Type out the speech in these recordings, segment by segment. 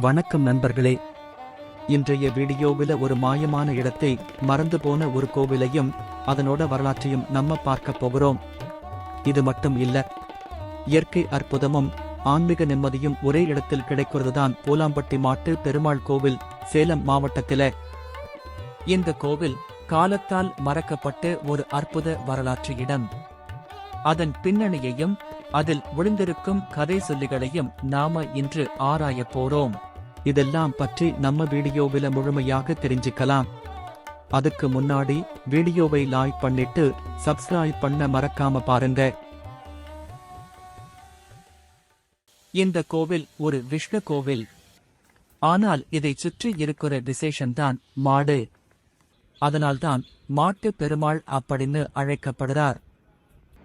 வணக்கம் நண்பர்களே. இன்றைய வீடியோவில ஒரு மாயமான இடத்தை மறந்து போன ஒரு கோவிலையும் அதனோட வரலாற்றையும் நம்ம பார்க்க போகிறோம். இது மட்டும் இல்ல இயற்கை அற்புதமும் ஆன்மீக நிம்மதியும் ஒரே இடத்தில் கிடைக்கிறதுதான் பூலாம்பட்டி மாட்டு பெருமாள் கோவில் சேலம் மாவட்டத்தில. இந்த கோவில் காலத்தால் மறக்கப்பட்ட ஒரு அற்புத வரலாற்று இடம். அதன் பின்னணியையும் அதில் ஒளிந்திருக்கும் கதை சொல்லிகளையும் நாம இன்று ஆராயப் போறோம். இதெல்லாம் பற்றி நம்ம வீடியோவில முழுமையாக தெரிஞ்சுக்கலாம். அதுக்கு முன்னாடி வீடியோவை லைக் பண்ணிட்டு சப்ஸ்கிரைப் பண்ண மறக்காம பாருங்க. இந்த கோவில் ஒரு விஷ்ணு கோவில். ஆனால் இதை சுற்றி இருக்கிற விசேஷம்தான் மாடு. அதனால்தான் மாட்டு பெருமாள் அப்படின்னு அழைக்கப்படுறார்.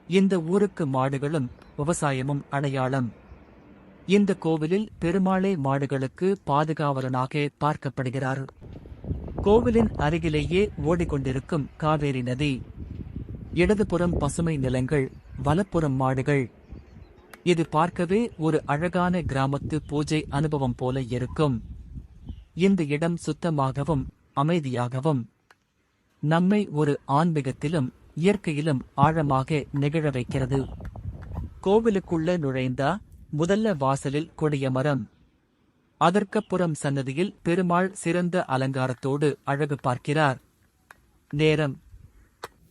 இந்த ஊருக்கு மாடுகளும் விவசாயமும் அடையாளம். இந்த கோவிலில் பெருமாளை மாடுகளுக்கு பாதுகாவலனாக பார்க்கப்படுகிறார். கோவிலின் அருகிலேயே ஓடிக்கொண்டிருக்கும் காவேரி நதி இடதுபுறம் பசுமை நிலங்கள் வலப்புறம் மாடுகள். இது பார்க்கவே ஒரு அழகான கிராமத்து பூஜை அனுபவம் போல இருக்கும். இந்த இடம் சுத்தமாகவும் அமைதியாகவும் நம்மை ஒரு ஆன்மீகத்திலும் இயற்கையிலும் ஆழமாக நிகழ வைக்கிறது. கோவிலுக்குள்ள நுழைந்தா முதல்ல வாசலில் கொடிய மரம். அதற்கப்புறம் சன்னதியில் பெருமாள் சிறந்த அலங்காரத்தோடு அழகு பார்க்கிறார். நேரம்.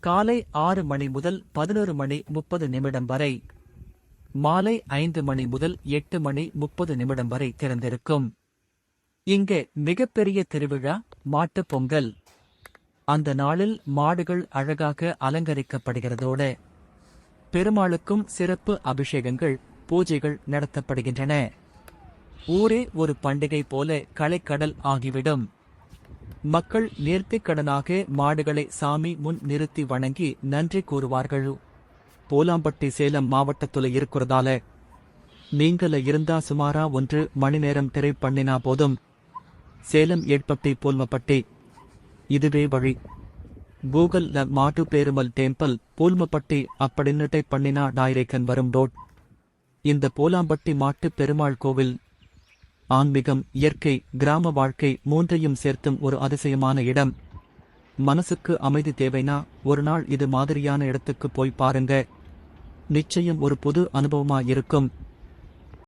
காலை ஆறு மணி முதல் பதினொரு மணி முப்பது நிமிடம் வரை. மாலை ஐந்து மணி முதல் எட்டு மணி முப்பது நிமிடம் வரை திறந்திருக்கும். இங்கே மிகப்பெரிய திருவிழா மாட்டுப் பொங்கல். அந்த நாளில் மாடுகள் அழகாக அலங்கரிக்கப்படுகிறதோட பெருமாளுக்கும் சிறப்பு அபிஷேகங்கள் பூஜைகள் நடத்தப்படுகின்றன. ஊரே ஒரு பண்டிகை போல கலைக்கடல் ஆகிவிடும். மக்கள் நேர்த்திக்கடனாக மாடுகளை சாமி முன் நிறுத்தி வணங்கி நன்றி கூறுவார்கள். போலாம்பட்டி சேலம் மாவட்டத்துல இருக்கிறதால நீங்கள இருந்தா சுமாரா ஒன்று மணி நேரம் திரை பண்ணினா போதும். சேலம் ஏட்பட்டி போல்மப்பட்டி இதுவே வழி. கூகுள்ல மாட்டு பேருமல் டெம்பிள் பூல்மப்பட்டி அப்படின்னுட்டை பண்ணினா டைரேக்கன் வரும் ரோட் இந்த போலாம்பட்டி மாட்டு பெருமாள் கோவில். ஆன்மீகம் இயற்கை கிராம வாழ்க்கை மூன்றையும் சேர்த்தும் ஒரு அதிசயமான இடம். மனசுக்கு அமைதி தேவைனா ஒரு நாள் இது மாதிரியான இடத்துக்கு போய் பாருங்க. நிச்சயம் ஒரு புது அனுபவமா இருக்கும்.